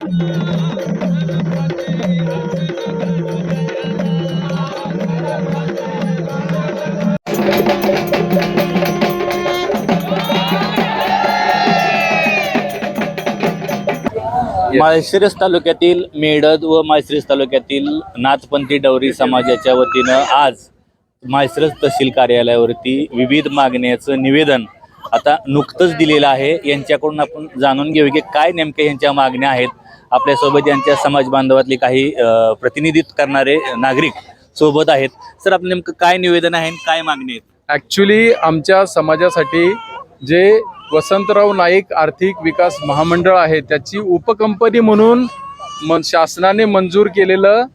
माळशिरस तालुक्यातील मेडद व माळशिरस तालुक्यातील नाथपंथी डवरी समाजाच्या वतीनं आज माळशिरस तहसील कार्यालयावरती विविध मागण्याचं निवेदन आता नुकतंच दिलेलं आहे. यांच्याकडून आपण जाणून घेऊ की काय नेमके यांच्या मागण्या आहेत. आपल्यासोबत यांच्या समाज बांधवातले काही प्रतिनिधित्व करणारे नागरिक सोबत आहेत. सर आपलं नेमकं काय निवेदन आहे आणि काय मागणी आहेत ॲक्च्युली आमच्या समाजासाठी जे वसंतराव नाईक आर्थिक विकास महामंडळ आहे त्याची उपकंपनी म्हणून मन शासनाने मंजूर केलेलं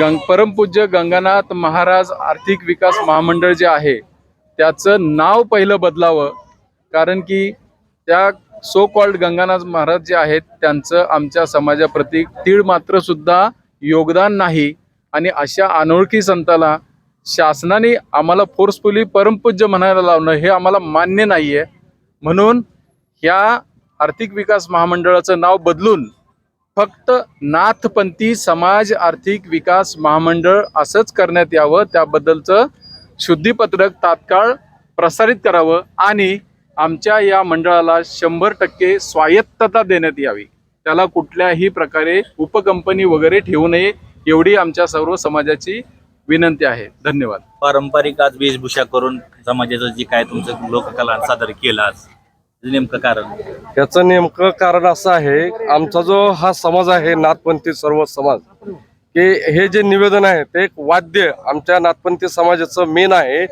गंग परमपूज्य गंगानाथ महाराज आर्थिक विकास महामंडळ जे आहे त्याचं नाव पहिलं बदलावं. कारण की त्या सो कॉल्ड गंगानाथ महाराज जे आहेत त्यांचं आमच्या समाजाप्रती तीळ मात्र सुद्धा योगदान नाही. आणि अशा अनोळखी संताला शासनाने आम्हाला फोर्सफुली परमपूज्य म्हणायला लावणं हे आम्हाला मान्य नाही आहे म्हणून ह्या आर्थिक विकास महामंडळाचं नाव बदलून फक्त नाथपंथी समाज आर्थिक विकास महामंडळ असंच करण्यात यावं त्याबद्दलचं शुद्धीपत्रक तात्काळ प्रसारित करावं आणि आमच्या या मंडळाला शंभर टक्के स्वायत्तता देण्यात यावी. त्याला कुठल्याही प्रकारे उपकंपनी वगैरे ठेवू नये एवढी आमच्या सर्व समाजाची विनंती आहे. धन्यवाद. पारंपरिक आज वेशभूषा करून समाजाचं जे काय तुमचं लोककला सादर केलं आज नेमकं कारण? याचं नेमकं कारण असं आहे आमचा जो हा समाज आहे नाथपंथी सर्व समाज की हे जे निवेदन आहे ते एक वाद्य आमच्या नाथपंथी समाजाचं मेन आहे.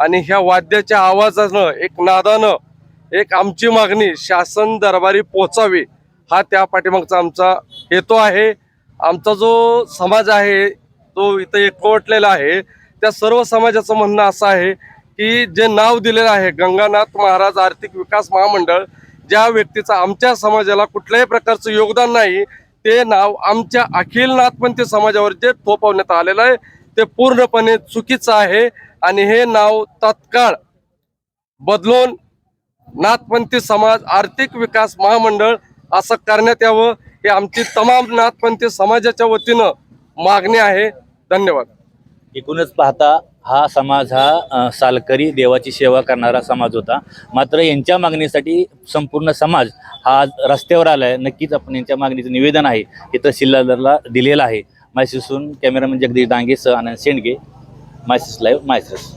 आणि ह्या वाद्याच्या आवाजानं एक नादानं एक आमची मागणी शासन दरबारी पोचावी हा त्या पाठीमागचा आमचा हेतू आहे. आमचा जो समाज आहे तो इथं एकवटलेला आहे. त्या सर्व समाजाचं म्हणणं असं आहे की जे नाव दिलेलं आहे गंगानाथ महाराज आर्थिक विकास महामंडळ ज्या व्यक्तीचं आमच्या समाजाला कुठल्याही प्रकारचं योगदान नाही ते नाव आमच्या अखिल नाथपंथी समाजावर जे थोपवण्यात आलेलं आहे ते पूर्णपणे चुकीचं आहे. आणि हे नाव तत्काळ बदलून नाथपंथी समाज आर्थिक विकास महामंडळ असं करण्यात यावं हे आमची तमाम नाथपंथी समाजाच्या वतीनं मागणी आहे. धन्यवाद. एकूणच पाहता हा समाज हा सालकरी देवाची सेवा करणारा समाज होता. मात्र यांच्या मागणीसाठी संपूर्ण समाज हा आज रस्त्यावर आला आहे नक्कीच आपण यांच्या मागणीचं निवेदन आहे. हे तहसीलदारला दिलेलं आहे. मायसिसून कॅमेरामॅन जगदीश डांगे सह आनंद शेंडगे. Mises live mises.